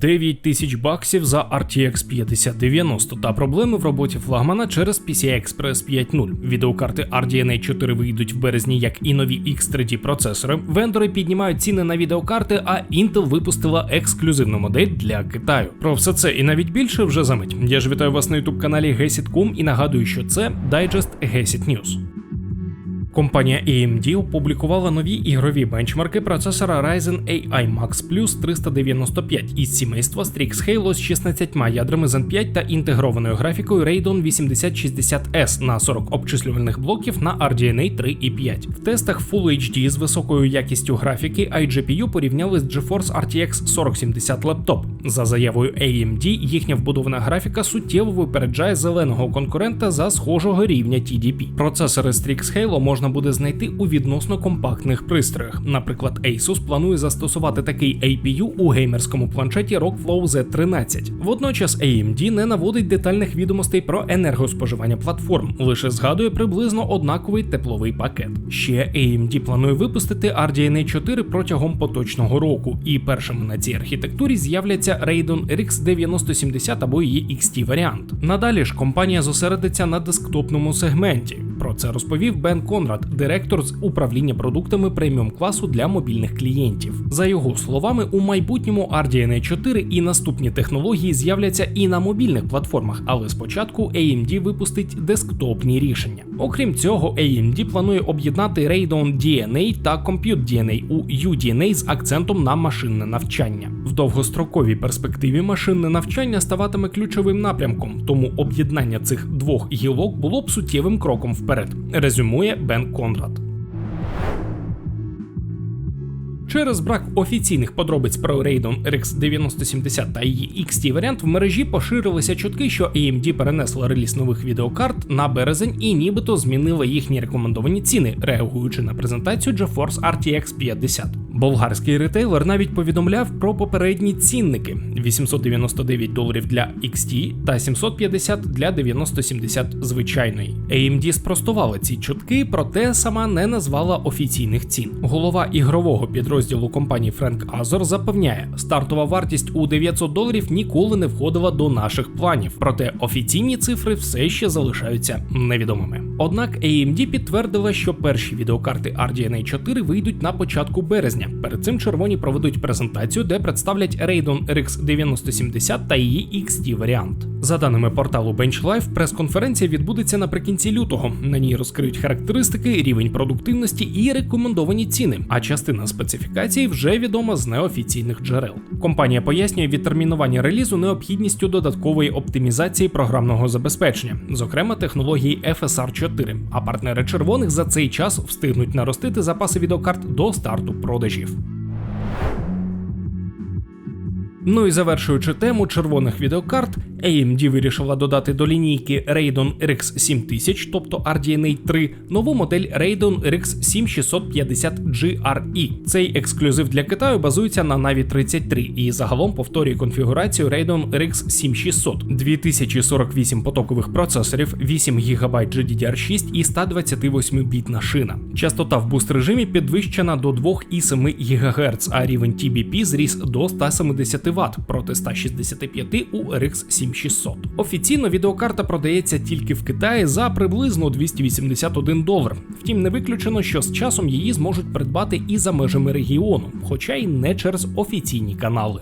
9 тисяч баксів за RTX 5090 та проблеми в роботі флагмана через PCI Express 5.0. Відеокарти RDNA 4 вийдуть в березні, як і нові X3D процесори. Вендори піднімають ціни на відеокарти, а Intel випустила ексклюзивну модель для Китаю. Про все це і навіть більше вже за мить. Я ж вітаю вас на youtube каналі Gesit.com і нагадую, що це дайджест Gesit News. Компанія AMD опублікувала нові ігрові бенчмарки процесора Ryzen AI Max Plus 395 із сімейства Strix Halo з 16 ядрами Zen 5 та інтегрованою графікою Radeon 8060S на 40 обчислювальних блоків на RDNA 3 і 5. В тестах Full HD з високою якістю графіки iGPU порівняли з GeForce RTX 4070 лептоп. За заявою AMD, їхня вбудована графіка суттєво випереджає зеленого конкурента за схожого рівня TDP. Процесори Strix Halo можна буде знайти у відносно компактних пристроях. Наприклад, Asus планує застосувати такий APU у геймерському планшеті Rockflow Z13. Водночас AMD не наводить детальних відомостей про енергоспоживання платформ, лише згадує приблизно однаковий тепловий пакет. Ще AMD планує випустити RDNA 4 протягом поточного року, і першими на цій архітектурі з'являться Radeon RX 9070 або її XT варіант. Надалі ж компанія зосередиться на десктопному сегменті. Про це розповів Бен Конрад, директор з управління продуктами преміум класу для мобільних клієнтів. За його словами, у майбутньому RDNA 4 і наступні технології з'являться і на мобільних платформах, але спочатку AMD випустить десктопні рішення. Окрім цього, AMD планує об'єднати Radeon DNA та Compute DNA у UDNA з акцентом на машинне навчання. В довгостроковій перспективі машинне навчання ставатиме ключовим напрямком, тому об'єднання цих двох гілок було б суттєвим кроком вперед. Резюмує Бен Конрад. Через брак офіційних подробиць про Radeon RX 9070 та її XT варіант в мережі поширилися чутки, що AMD перенесла реліз нових відеокарт на березень і нібито змінила їхні рекомендовані ціни, реагуючи на презентацію GeForce RTX 50. Болгарський ретейлер навіть повідомляв про попередні цінники: 899 доларів для XT та 750 для 9070 звичайної. AMD спростувала ці чутки, проте сама не назвала офіційних цін. Голова ігрового підрозділу компанії Френк Азор запевняє, стартова вартість у 900 доларів ніколи не входила до наших планів, проте офіційні цифри все ще залишаються невідомими. Однак AMD підтвердила, що перші відеокарти RDNA 4 вийдуть на початку березня. Перед цим червоні проведуть презентацію, де представлять Radeon RX 9070 та її XT варіант. За даними порталу BenchLife, прес-конференція відбудеться наприкінці лютого. На ній розкриють характеристики, рівень продуктивності і рекомендовані ціни. А частина специфікацій вже відома з неофіційних джерел. Компанія пояснює відтермінування релізу необхідністю додаткової оптимізації програмного забезпечення, зокрема технології FSR 4. А партнери червоних за цей час встигнуть наростити запаси відеокарт до старту продажів. Ну і завершуючи тему червоних відеокарт, AMD вирішила додати до лінійки Radeon RX 7000, тобто RDNA 3, нову модель Radeon RX 7650 GRE. Цей ексклюзив для Китаю базується на Navi 33 і загалом повторює конфігурацію Radeon RX 7600, 2048 потокових процесорів, 8 ГБ GDDR6 і 128 бітна шина. Частота в буст режимі підвищена до 2,7 ГГц, а рівень TBP зріс до 170 Вт проти 165 у RX 7600. Офіційно відеокарта продається тільки в Китаї за приблизно 281 долар. Втім, не виключено, що з часом її зможуть придбати і за межами регіону, хоча й не через офіційні канали.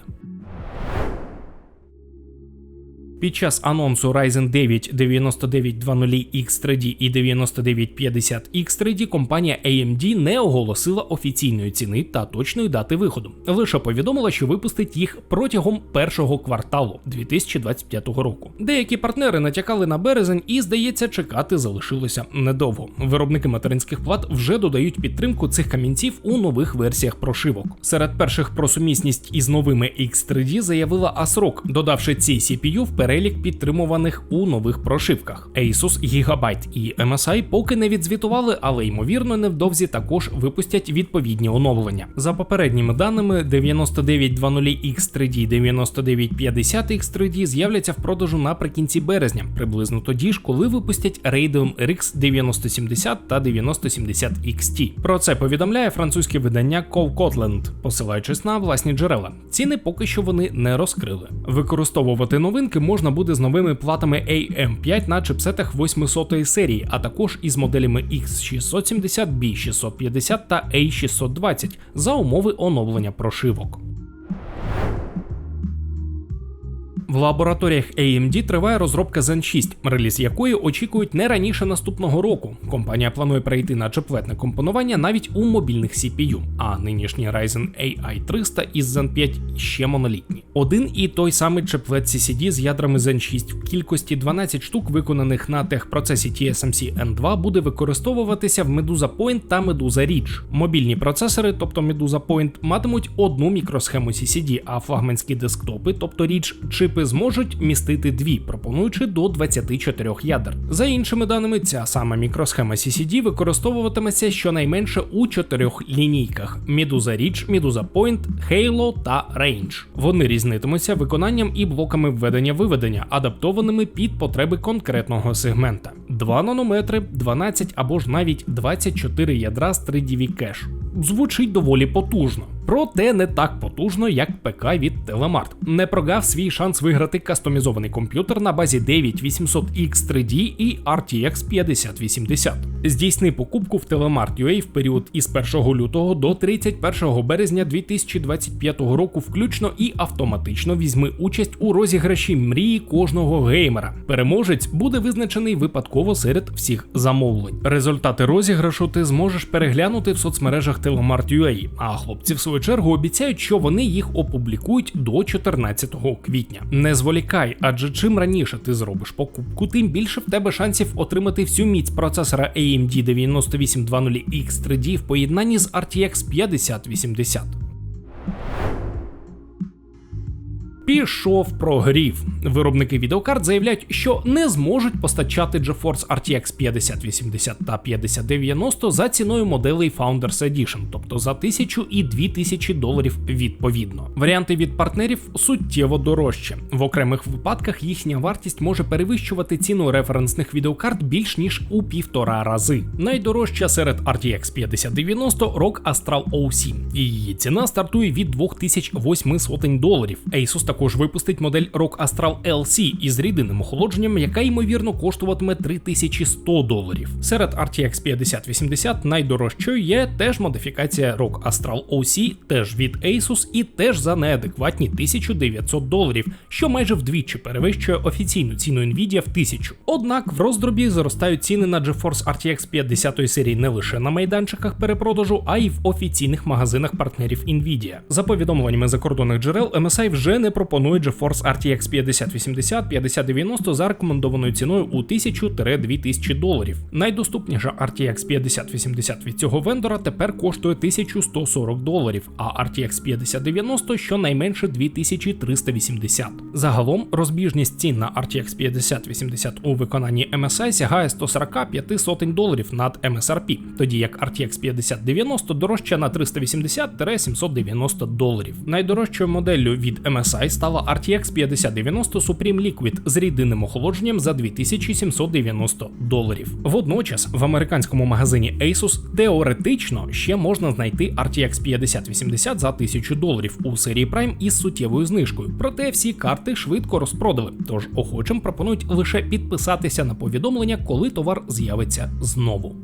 Під час анонсу Ryzen 9 9920X3D і 9950X3D компанія AMD не оголосила офіційної ціни та точної дати виходу. Лише повідомила, що випустить їх протягом першого кварталу 2025 року. Деякі партнери натякали на березень, і здається, чекати залишилося недовго. Виробники материнських плат вже додають підтримку цих камінців у нових версіях прошивок. Серед перших про сумісність із новими X3D заявила ASRock, додавши ці CPU в перелік підтримуваних у нових прошивках. Asus, Gigabyte і MSI поки не відзвітували, але ймовірно невдовзі також випустять відповідні оновлення. За попередніми даними, 9920X3D 9950X3D з'являться в продажу наприкінці березня, приблизно тоді ж, коли випустять Radeon RX 9070 та 9070 XT. Про це повідомляє французьке видання Cotland, посилаючись на власні джерела. Ціни поки що вони не розкрили. Використовувати новинки можна буде з новими платами AM5 на чипсетах 800 серії, а також із моделями X670, B650 та A620 за умови оновлення прошивок. В лабораторіях AMD триває розробка Zen 6, реліз якої очікують не раніше наступного року. Компанія планує перейти на чеплетне компонування навіть у мобільних CPU, а нинішній Ryzen AI 300 із Zen 5 ще монолітні. Один і той самий чеплет CCD з ядрами Zen 6 в кількості 12 штук, виконаних на техпроцесі TSMC N2, буде використовуватися в Medusa Point та Medusa Ridge. Мобільні процесори, тобто Medusa Point, матимуть одну мікросхему CCD, а флагманські десктопи, тобто Ridge, чипи зможуть містити дві, пропонуючи до 24 ядер. За іншими даними, ця сама мікросхема CCD використовуватиметься щонайменше у чотирьох лінійках: Medusa Ridge, Medusa Point, Halo та Range. Вони різнитимуться виконанням і блоками введення-виведення, адаптованими під потреби конкретного сегмента. 2 нанометри, 12 або ж навіть 24 ядра з 3DV кеш. Звучить доволі потужно. Проте не так потужно, як ПК від Telemart. Не прогав свій шанс виграти кастомізований комп'ютер на базі 9800X3D і RTX 5080. Здійсни покупку в Telemart UA в період із 1 лютого до 31 березня 2025 року, включно і автоматично візьми участь у розіграші мрії кожного геймера. Переможець буде визначений випадково серед всіх замовлень. Результати розіграшу ти зможеш переглянути в соцмережах Telemart UA, а хлопці в свою чергу обіцяють, що вони їх опублікують до 14 квітня. Не зволікай, адже чим раніше ти зробиш покупку, тим більше в тебе шансів отримати всю міць процесора AMD 9820X3D в поєднанні з RTX 5080. Пішов прогрів. Виробники відеокарт заявляють, що не зможуть постачати GeForce RTX 5080 та 5090 за ціною моделей Founders Edition, тобто за 1000 і 2000 доларів відповідно. Варіанти від партнерів суттєво дорожче. В окремих випадках їхня вартість може перевищувати ціну референсних відеокарт більш ніж у півтора рази. Найдорожча серед RTX 5090 ROG Astral O7. Її ціна стартує від 2800 доларів. Asus також випустить модель ROG Astral LC із рідинним охолодженням, яка ймовірно коштуватиме 3100 доларів. Серед RTX 5080 найдорожчою є теж модифікація ROG Astral OC, теж від Asus і теж за неадекватні 1900 доларів, що майже вдвічі перевищує офіційну ціну Nvidia в 1000. Однак в роздробі зростають ціни на GeForce RTX 50 серії не лише на майданчиках перепродажу, а й в офіційних магазинах партнерів Nvidia. За повідомленнями закордонних джерел, MSI вже не пропонує GeForce RTX 5080 5090 за рекомендованою ціною у 1000-2000 доларів. Найдоступніша RTX 5080 від цього вендора тепер коштує 1140 доларів, а RTX 5090 щонайменше 2380. Загалом розбіжність цін на RTX 5080 у виконанні MSI сягає 145 сотень доларів над MSRP, тоді як RTX 5090 дорожча на 380-790 доларів. Найдорожчою моделлю від MSI стала RTX 5090 Supreme Liquid з рідинним охолодженням за 2790 доларів. Водночас в американському магазині Asus теоретично ще можна знайти RTX 5080 за 1000 доларів у серії Prime із суттєвою знижкою. Проте всі карти швидко розпродали, тож охочим пропонують лише підписатися на повідомлення, коли товар з'явиться знову.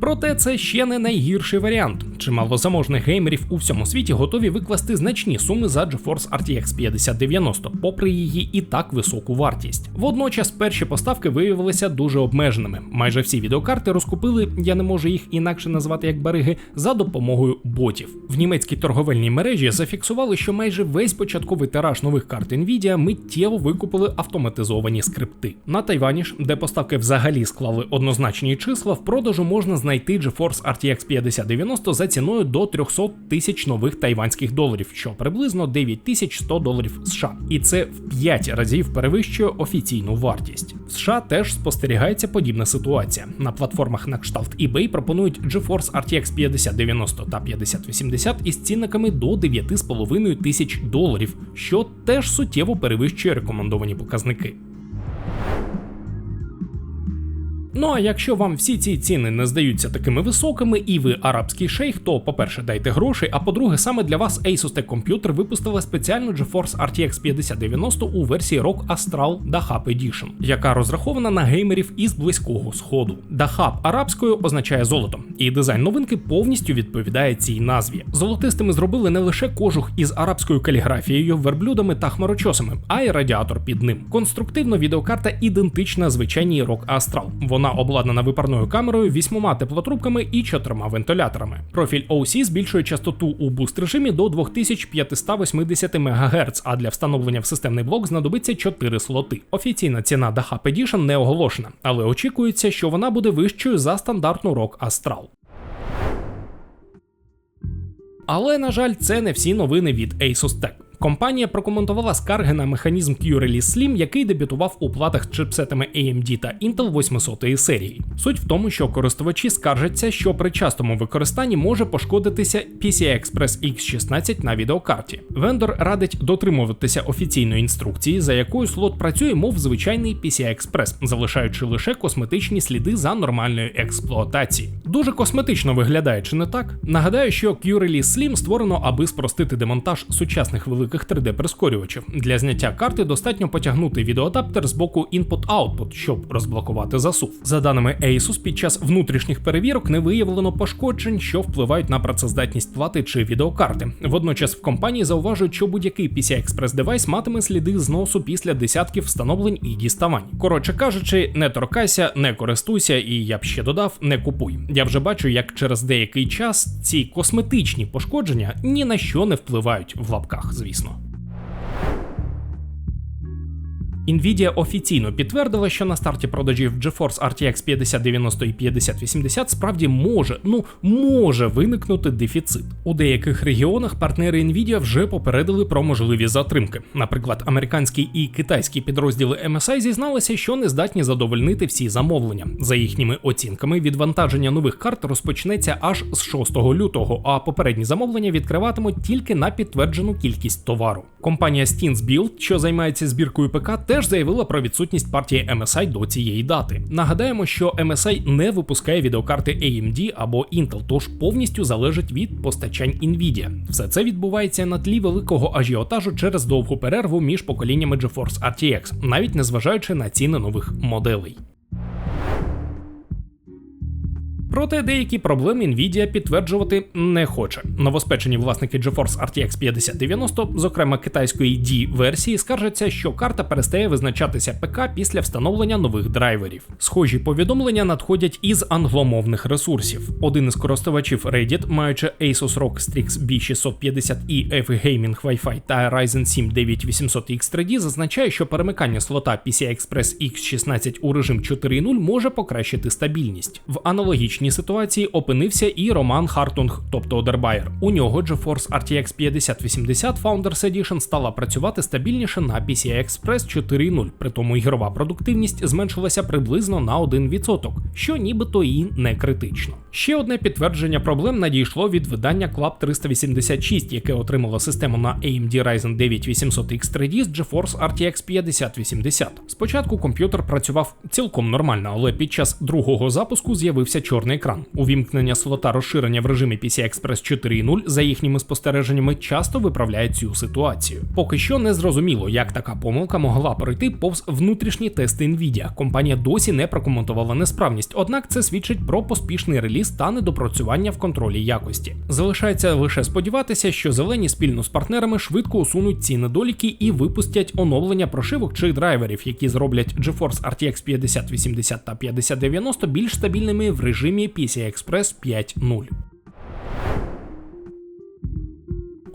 Проте це ще не найгірший варіант. Чимало заможних геймерів у всьому світі готові викласти значні суми за GeForce RTX 5090, попри її і так високу вартість. Водночас перші поставки виявилися дуже обмеженими. Майже всі відеокарти розкупили, я не можу їх інакше назвати як бариги, за допомогою ботів. В німецькій торговельній мережі зафіксували, що майже весь початковий тираж нових карт Nvidia миттєво викупили автоматизовані скрипти. На Тайвані ж, де поставки взагалі склали однозначні числа, в продажу можна знайти GeForce RTX 5090 за ціною до 300 тисяч нових тайванських доларів, що приблизно 9100 доларів США. І це в 5 разів перевищує офіційну вартість. В США теж спостерігається подібна ситуація. На платформах на кшталт eBay пропонують GeForce RTX 5090 та 5080 із цінниками до 9,5 тисяч доларів, що теж суттєво перевищує рекомендовані показники. Ну а якщо вам всі ці ціни не здаються такими високими, і ви арабський шейх, то по-перше, дайте грошей, а по-друге, саме для вас Asus Tech Computer випустила спеціальну GeForce RTX 5090 у версії Rock Astral Dahab Edition, яка розрахована на геймерів із близького сходу. Dahab арабською означає золото, і дизайн новинки повністю відповідає цій назві. Золотистими зробили не лише кожух із арабською каліграфією, верблюдами та хмарочосами, а й радіатор під ним. Конструктивно відеокарта ідентична звичайній Rock Astral. Вона вона обладнана випарною камерою, вісьмома теплотрубками і чотирма вентиляторами. Профіль OC збільшує частоту у буст режимі до 2580 МГц, а для встановлення в системний блок знадобиться 4 слоти. Офіційна ціна DHAP Edition не оголошена, але очікується, що вона буде вищою за стандартну ROG Astral. Але на жаль, це не всі новини від Asus Tech. Компанія прокоментувала скарги на механізм Q-Release Slim, який дебютував у платах чипсетами AMD та Intel 800 серії. Суть в тому, що користувачі скаржаться, що при частому використанні може пошкодитися PCI Express X16 на відеокарті. Вендор радить дотримуватися офіційної інструкції, за якою слот працює, мов звичайний PCI Express, залишаючи лише косметичні сліди за нормальної експлуатації. Дуже косметично виглядає, чи не так? Нагадаю, що Q-Release Slim створено, аби спростити демонтаж сучасних великих великих 3D-прискорювачів. Для зняття карти достатньо потягнути відеоадаптер з боку Input-Output, щоб розблокувати засув. За даними Asus, під час внутрішніх перевірок не виявлено пошкоджень, що впливають на працездатність плати чи відеокарти. Водночас в компанії зауважують, що будь-який PCI Express девайс матиме сліди зносу після десятків встановлень і діставань. Коротше кажучи, не торкайся, не користуйся, і я б ще додав, не купуй. Я вже бачу, як через деякий час ці косметичні пошкодження ні на що не впливають в лапках, звісно Nvidia офіційно підтвердила, що на старті продажів GeForce RTX 5090 і 5080 справді може, ну може виникнути дефіцит. У деяких регіонах партнери Nvidia вже попередили про можливі затримки. Наприклад, американські і китайські підрозділи MSI зізналися, що не здатні задовольнити всі замовлення. За їхніми оцінками, відвантаження нових карт розпочнеться аж з 6 лютого, а попередні замовлення відкриватимуть тільки на підтверджену кількість товару. Компанія Build, що займається збіркою ПК, теж заявила про відсутність партії MSI до цієї дати. Нагадаємо, що MSI не випускає відеокарти AMD або Intel, тож повністю залежить від постачань Nvidia. Все це відбувається на тлі великого ажіотажу через довгу перерву між поколіннями GeForce RTX, навіть незважаючи на ціни нових моделей. Проте деякі проблеми Nvidia підтверджувати не хоче. Новоспечені власники GeForce RTX 5090, зокрема китайської D версії, скаржаться, що карта перестає визначатися ПК після встановлення нових драйверів. Схожі повідомлення надходять із англомовних ресурсів. Один із користувачів Reddit, маючи Asus ROG Strix B650E EV Gaming Wi-Fi та Ryzen 7 9800X3D, зазначає, що перемикання слота PCI Express X16 у режим 4.0 може покращити стабільність. В аналогічній скрутній ситуації опинився і Роман Хартунг, тобто Одербайер. У нього GeForce RTX 5080 Founders Edition стала працювати стабільніше на PCI Express 4.0, при тому ігрова продуктивність зменшилася приблизно на 1%, що нібито і не критично. Ще одне підтвердження проблем надійшло від видання Club 386, яке отримало систему на AMD Ryzen 9 800X3D з GeForce RTX 5080. Спочатку комп'ютер працював цілком нормально, але під час другого запуску з'явився чорний екран. Увімкнення слота розширення в режимі PCI Express 4.0 за їхніми спостереженнями часто виправляє цю ситуацію. Поки що не зрозуміло, як така помилка могла пройти повз внутрішні тести Nvidia. Компанія досі не прокоментувала несправність, однак це свідчить про поспішний реліз та недопрацювання в контролі якості. Залишається лише сподіватися, що зелені спільно з партнерами швидко усунуть ці недоліки і випустять оновлення прошивок чи драйверів, які зроблять GeForce RTX 5080 та 5090 більш стабільними в режимі PCI Express 5.0.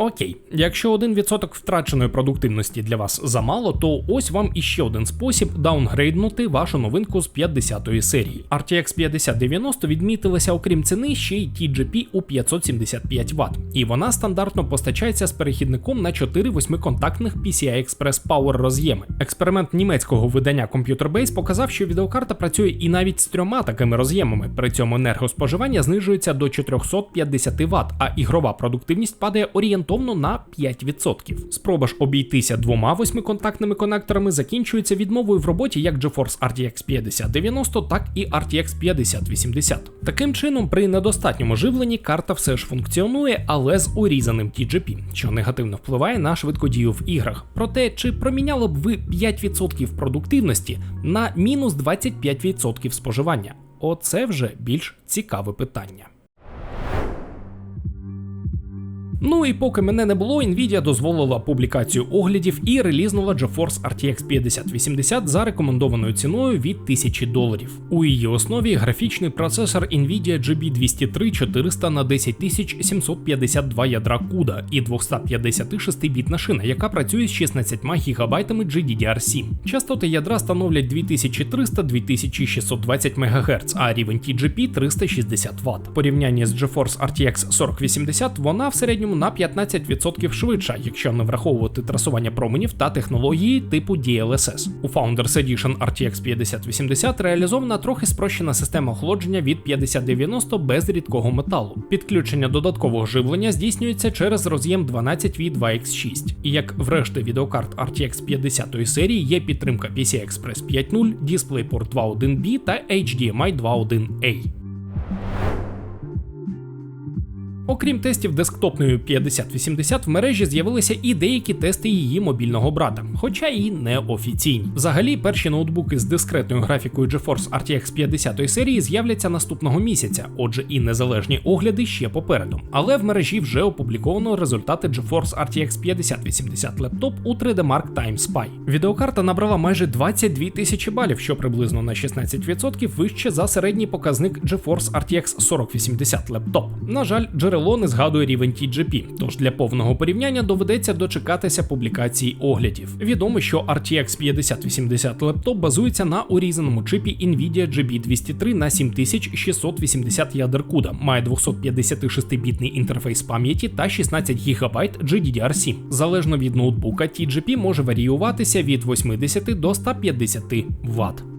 Окей, якщо 1% втраченої продуктивності для вас замало, то ось вам іще один спосіб даунгрейднути вашу новинку з 50-ї серії. RTX 5090 відмітилася, окрім ціни, ще й TGP у 575 Вт, і вона стандартно постачається з перехідником на 4 восьмиконтактних PCI Express Power роз'єми. Експеримент німецького видання Computer Base показав, що відеокарта працює і навіть з трьома такими роз'ємами. При цьому енергоспоживання знижується до 450 Вт, а ігрова продуктивність падає орієнтовно на 5%. Спроба ж обійтися двома восьмиконтактними конекторами закінчується відмовою в роботі як GeForce RTX 5090, так і RTX 5080. Таким чином, при недостатньому живленні карта все ж функціонує, але з урізаним TGP, що негативно впливає на швидкодію в іграх. Проте, чи проміняли б ви 5% продуктивності на мінус 25% споживання? Оце вже більш цікаве питання. Ну і поки мене не було, Nvidia дозволила публікацію оглядів і релізнула GeForce RTX 5080 за рекомендованою ціною від 1000 доларів. У її основі графічний процесор Nvidia GB203 400 на 10752 ядра CUDA і 256-бітна шина, яка працює з 16 ГБ GDDR7. Частоти ядра становлять 2300-2620 МГц, а рівень TGP 360 Вт. Порівнянні з GeForce RTX 4080 вона в середньому на 15% швидша, якщо не враховувати трасування променів та технології типу DLSS. У Founders Edition RTX 5080 реалізована трохи спрощена система охолодження від 5090 без рідкого металу. Підключення додаткового живлення здійснюється через роз'єм 12V 2X6. І як врешті відеокарт RTX 50 серії є підтримка PCI Express 5.0, DisplayPort 2.1B та HDMI 2.1A. Окрім тестів десктопної 5080, в мережі з'явилися і деякі тести її мобільного брата, хоча і не офіційні. Взагалі, перші ноутбуки з дискретною графікою GeForce RTX 50 серії з'являться наступного місяця, отже, і незалежні огляди ще попереду. Але в мережі вже опубліковано результати GeForce RTX 5080 лептоп у 3D Mark Time Spy. Відеокарта набрала майже 22 тисячі балів, що приблизно на 16% вище за середній показник GeForce RTX 4080 лептоп. На жаль, джерело не згадує рівень TGP, тож для повного порівняння доведеться дочекатися публікації оглядів. Відомо, що RTX 5080 лептоп базується на урізаному чипі Nvidia GB203 на 7680 ядер CUDA, має 256-бітний інтерфейс пам'яті та 16 ГБ GDDR7. Залежно від ноутбука, TGP може варіюватися від 80 до 150 Вт.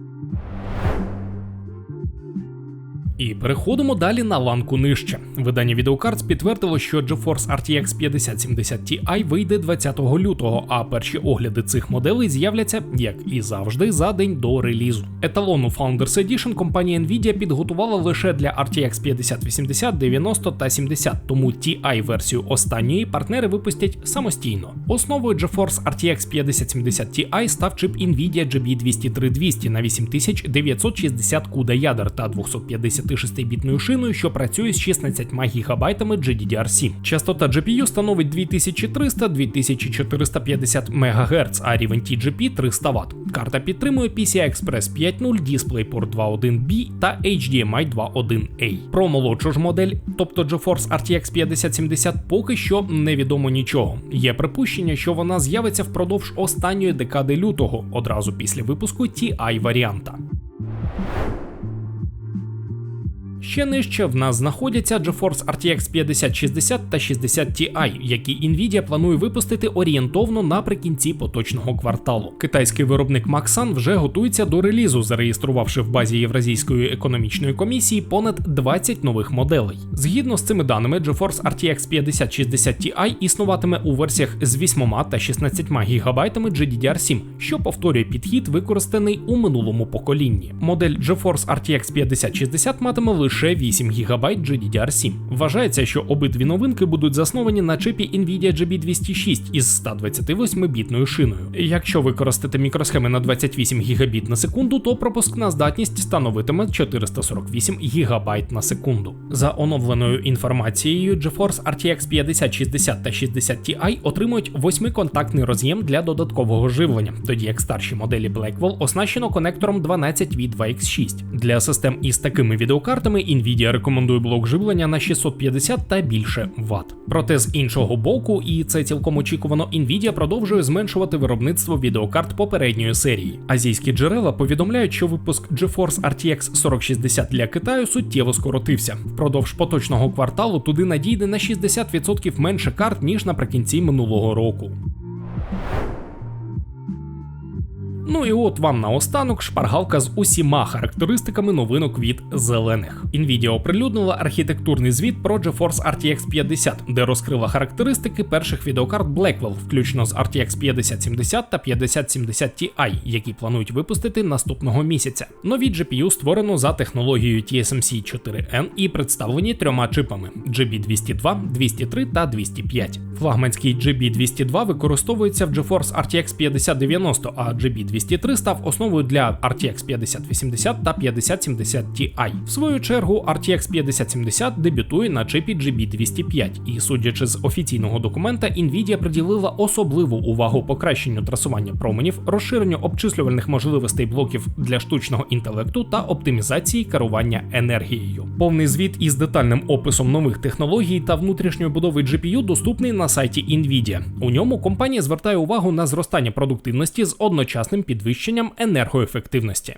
І переходимо далі на ланку нижче. Видання Videocards підтвердило, що GeForce RTX 5070 Ti вийде 20 лютого, а перші огляди цих моделей з'являться, як і завжди, за день до релізу. Еталону Founders Edition компанія Nvidia підготувала лише для RTX 5080, 90 та 70, тому Ti версію останньої партнери випустять самостійно. Основою GeForce RTX 5070 Ti став чип Nvidia GB203 на 8960 CUDA ядер та 250 26-бітною шиною, що працює з 16 ГБ GDDR7. Частота GPU становить 2300-2450 МГц, а рівень TGP 300 Вт. Карта підтримує PCI Express 5.0, DisplayPort 2.1B та HDMI 2.1A. Про молодшу ж модель, тобто GeForce RTX 5070, поки що невідомо нічого. Є припущення, що вона з'явиться впродовж останньої декади лютого, одразу після випуску TI варіанта. Ще нижче в нас знаходяться GeForce RTX 5060 та 60 Ti, які Nvidia планує випустити орієнтовно наприкінці поточного кварталу. Китайський виробник Maxan вже готується до релізу, зареєструвавши в базі Євразійської економічної комісії понад 20 нових моделей. Згідно з цими даними, GeForce RTX 5060 Ti існуватиме у версіях з 8 та 16 ГБ GDDR7, що повторює підхід, використаний у минулому поколінні. Модель GeForce RTX 5060 матиме лише лише 8 ГБ GDDR7. Вважається, що обидві новинки будуть засновані на чипі Nvidia GB206 із 128-бітною шиною. Якщо використати мікросхеми на 28 ГБ на секунду, то пропускна здатність становитиме 448 ГБ на секунду. За оновленою інформацією, GeForce RTX 5060 та 60 Ti отримують 8-контактний роз'єм для додаткового живлення, тоді як старші моделі Blackwell оснащено конектором 12V2X6. Для систем із такими відеокартами Nvidia рекомендує блок живлення на 650 та більше Вт. Проте з іншого боку, і це цілком очікувано, Nvidia продовжує зменшувати виробництво відеокарт попередньої серії. Азійські джерела повідомляють, що випуск GeForce RTX 4060 для Китаю суттєво скоротився. Впродовж поточного кварталу туди надійде на 60% менше карт ніж наприкінці минулого року. Ну і от вам наостанок шпаргалка з усіма характеристиками новинок від зелених. Nvidia оприлюднила архітектурний звіт про GeForce RTX 50, де розкрила характеристики перших відеокарт Blackwell, включно з RTX 5070 та 5070 Ti, які планують випустити наступного місяця. Нові GPU створено за технологією TSMC 4N і представлені трьома чипами: GB202, 203 та 205. Флагманський GB202 використовується в GeForce RTX 5090, а GB203 став основою для RTX 5080 та 5070 Ti. В свою чергу RTX 5070 дебютує на чипі GB205, і судячи з офіційного документа, Nvidia приділила особливу увагу покращенню трасування променів, розширенню обчислювальних можливостей блоків для штучного інтелекту та оптимізації керування енергією. Повний звіт із детальним описом нових технологій та внутрішньої будови GPU доступний на сайті Nvidia. У ньому компанія звертає увагу на зростання продуктивності з одночасним підвищенням енергоефективності.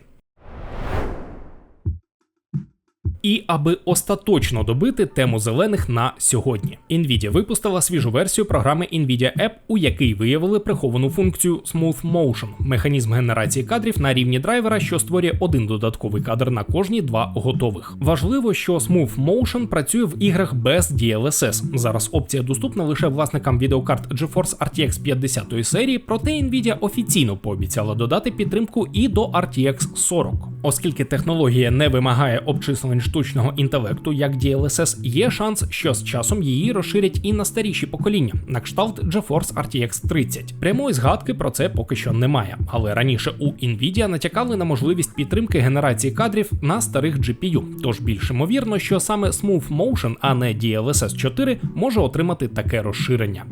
І аби остаточно добити тему зелених на сьогодні, Nvidia випустила свіжу версію програми Nvidia App, у якій виявили приховану функцію Smooth Motion, механізм генерації кадрів на рівні драйвера, що створює один додатковий кадр на кожні два готових. Важливо, що Smooth Motion працює в іграх без DLSS. Зараз опція доступна лише власникам відеокарт GeForce RTX 50 серії, проте Nvidia офіційно пообіцяла додати підтримку і до RTX 40. Оскільки технологія не вимагає обчислень штучного інтелекту, як DLSS, є шанс, що з часом її розширять і на старіші покоління, на кшталт GeForce RTX 30. Прямої згадки про це поки що немає, але раніше у Nvidia натякали на можливість підтримки генерації кадрів на старих GPU, тож більш ймовірно, що саме Smooth Motion, а не DLSS 4, може отримати таке розширення.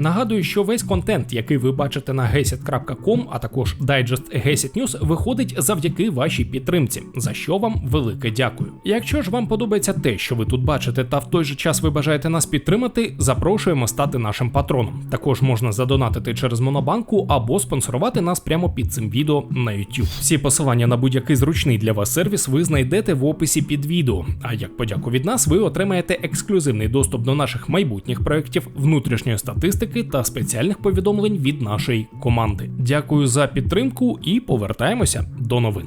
Нагадую, що весь контент, який ви бачите на gesit.com, а також дайджест Gesit News, виходить завдяки вашій підтримці, за що вам велике дякую. Якщо ж вам подобається те, що ви тут бачите, та в той же час ви бажаєте нас підтримати, запрошуємо стати нашим патроном. Також можна задонатити через Монобанку або спонсорувати нас прямо під цим відео на YouTube. Всі посилання на будь-який зручний для вас сервіс ви знайдете в описі під відео. А як подяку від нас, ви отримаєте ексклюзивний доступ до наших майбутніх проєктів, внутрішньої статистики та спеціальних повідомлень від нашої команди. Дякую за підтримку і повертаємося до новин.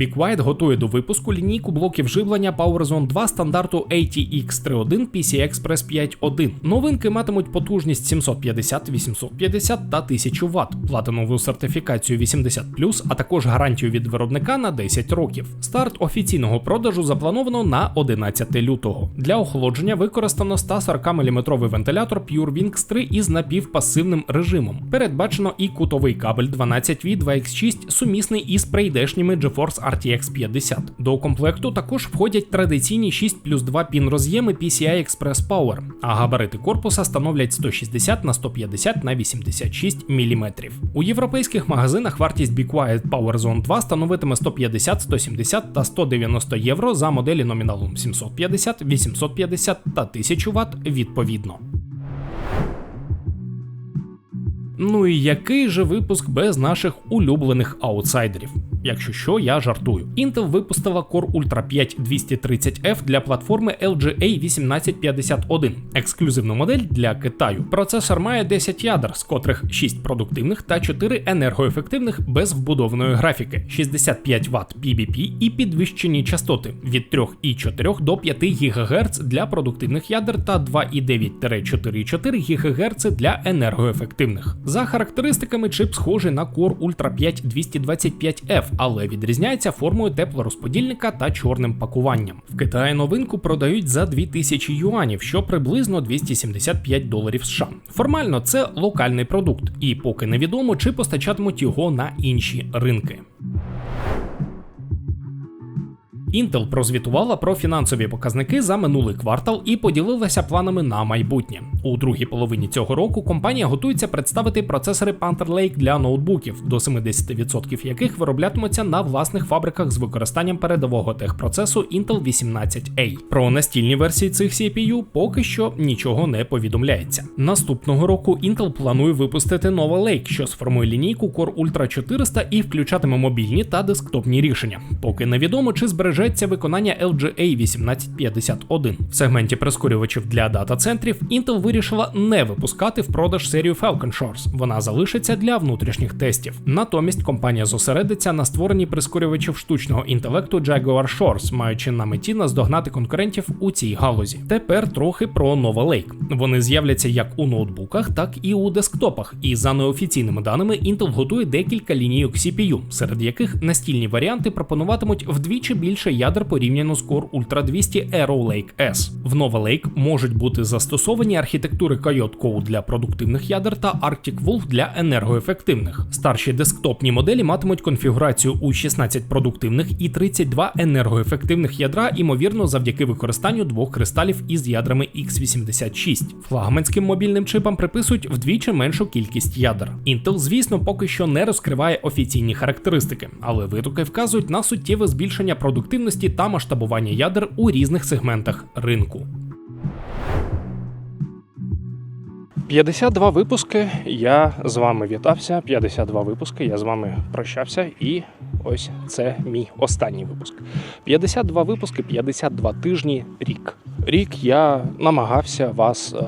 BeQuiet готує до випуску лінійку блоків живлення PowerZone 2 стандарту ATX31 PCI Express 5.1. Новинки матимуть потужність 750, 850 та 1000 Вт, платинову сертифікацію 80, а також гарантію від виробника на 10 років. Старт офіційного продажу заплановано на 11 лютого. Для охолодження використано 140 мм вентилятор PureWings 3 із напівпасивним режимом. Передбачено і кутовий кабель 12V 2X6, сумісний із прийдешніми GeForce RTX 50. До комплекту також входять традиційні 6 плюс 2 пін роз'єми PCI Express Power, а габарити корпуса становлять 160 на 150 на 86 мм. У європейських магазинах вартість Be Quiet Power Zone 2 становитиме 150, 170 та 190 євро за моделі номіналом 750, 850 та 1000 Вт відповідно. Ну і який же випуск без наших улюблених аутсайдерів? Якщо що, я жартую. Intel випустила Core Ultra 5 230F для платформи LGA 1851, ексклюзивну модель для Китаю. Процесор має 10 ядер, з котрих 6 продуктивних та 4 енергоефективних без вбудованої графіки, 65 Вт PBP і підвищені частоти від 3,4 до 5 ГГц для продуктивних ядер та 2,9-4,4 ГГц для енергоефективних. За характеристиками чип схожий на Core Ultra 5 225F, але відрізняється формою теплорозподільника та чорним пакуванням. В Китаї новинку продають за 2000 юанів, що приблизно 275 доларів США. Формально це локальний продукт, і поки невідомо, чи постачатимуть його на інші ринки. Intel прозвітувала про фінансові показники за минулий квартал і поділилася планами на майбутнє. У другій половині цього року компанія готується представити процесори Panther Lake для ноутбуків, до 70% яких вироблятимуться на власних фабриках з використанням передового техпроцесу Intel 18A. Про настільні версії цих CPU поки що нічого не повідомляється. Наступного року Intel планує випустити Nova Lake, що сформує лінійку Core Ultra 400 і включатиме мобільні та десктопні рішення. Поки невідомо, чи збережеться виконання LGA 1851. В сегменті прискорювачів для дата-центрів Intel вирішила не випускати в продаж серію Falcon Shores. Вона залишиться для внутрішніх тестів. Натомість компанія зосередиться на створенні прискорювачів штучного інтелекту Jaguar Shores, маючи на меті наздогнати конкурентів у цій галузі. Тепер трохи про Nova Lake. Вони з'являться як у ноутбуках, так і у десктопах. І за неофіційними даними, Intel готує декілька лінійок CPU, серед яких настільні варіанти пропонуватимуть вдвічі більше ядер порівняно з Core Ultra 200 Arrow Lake S. В Nova Lake можуть бути застосовані архітектури Coyote Code для продуктивних ядер та Arctic Wolf для енергоефективних. Старші десктопні моделі матимуть конфігурацію у 16 продуктивних і 32 енергоефективних ядра, імовірно, завдяки використанню двох кристалів із ядрами X86. Флагманським мобільним чипам приписують вдвічі меншу кількість ядер. Intel, звісно, поки що не розкриває офіційні характеристики, але витоки вказують на суттєве збільшення продуктивності та масштабування ядер у різних сегментах ринку. 52 випуски. Я з вами вітався. 52 випуски. Я з вами прощався. І ось це мій останній випуск. 52 випуски, 52 тижні, рік. Рік я намагався вас, е,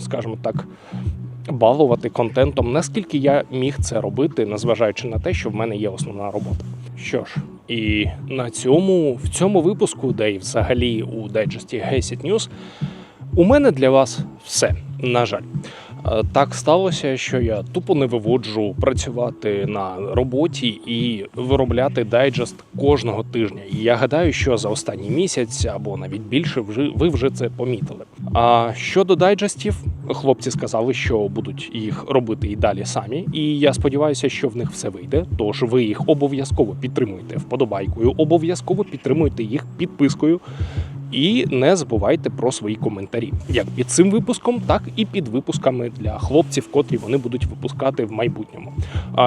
скажімо так, балувати контентом, наскільки я міг це робити, незважаючи на те, що в мене є основна робота. Що ж, і на цьому в цьому випуску, де й взагалі у дайджесті Гесіт News, у мене для вас все. На жаль, Е, так сталося, що я тупо не виводжу працювати на роботі і виробляти дайджест кожного тижня. І я гадаю, що за останній місяць або навіть більше вже ви вже це помітили. А щодо дайджестів, хлопці сказали, що будуть їх робити і далі самі. І я сподіваюся, що в них все вийде. Тож ви їх обов'язково підтримуйте вподобайкою, обов'язково підтримуйте їх підпискою. І не забувайте про свої коментарі, як під цим випуском, так і під випусками для хлопців, котрі вони будуть випускати в майбутньому.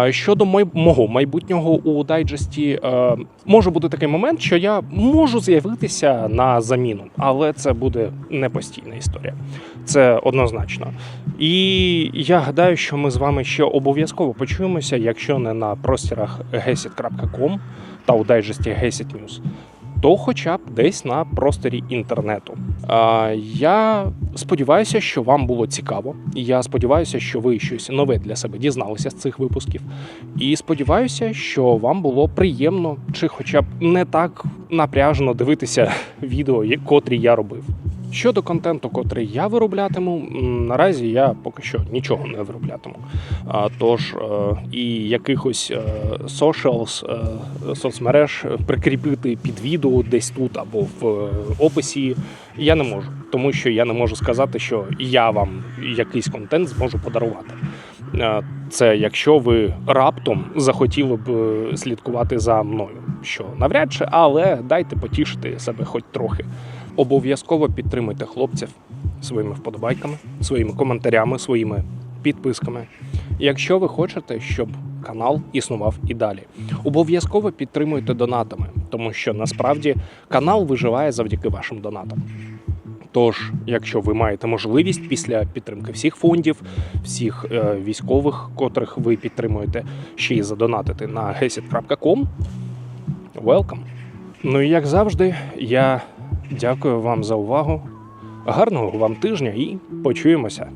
Щодо мого майбутнього у дайджесті, е, може бути такий момент, що я можу з'явитися на заміну, але це буде не постійна історія. Це однозначно. І я гадаю, що ми з вами ще обов'язково почуємося, якщо не на простірах gesit.com та у дайджесті Gesit News, то хоча б десь на просторі інтернету. Я сподіваюся, що вам було цікаво. Я сподіваюся, що ви щось нове для себе дізналися з цих випусків. І сподіваюся, що вам було приємно чи хоча б не так напряжно дивитися відео, котрі я робив. Щодо контенту, котрий я вироблятиму, наразі я поки що нічого не вироблятиму. А, тож е, і якихось е, socials, е, соцмереж прикріпити під відео десь тут або в описі я не можу, тому що я не можу сказати, що я вам якийсь контент зможу подарувати. Це якщо ви раптом захотіли б слідкувати за мною, що навряд чи, але дайте потішити себе хоч трохи. Обов'язково підтримуйте хлопців своїми вподобайками, своїми коментарями, своїми підписками. Якщо ви хочете, щоб канал існував і далі, обов'язково підтримуйте донатами, тому що насправді канал виживає завдяки вашим донатам. Тож, якщо ви маєте можливість після підтримки всіх фондів, всіх е, військових, котрих ви підтримуєте, ще й задонатити на gesit.com, welcome! Ну і як завжди, я Дякую вам за увагу. Гарного вам тижня і почуємося.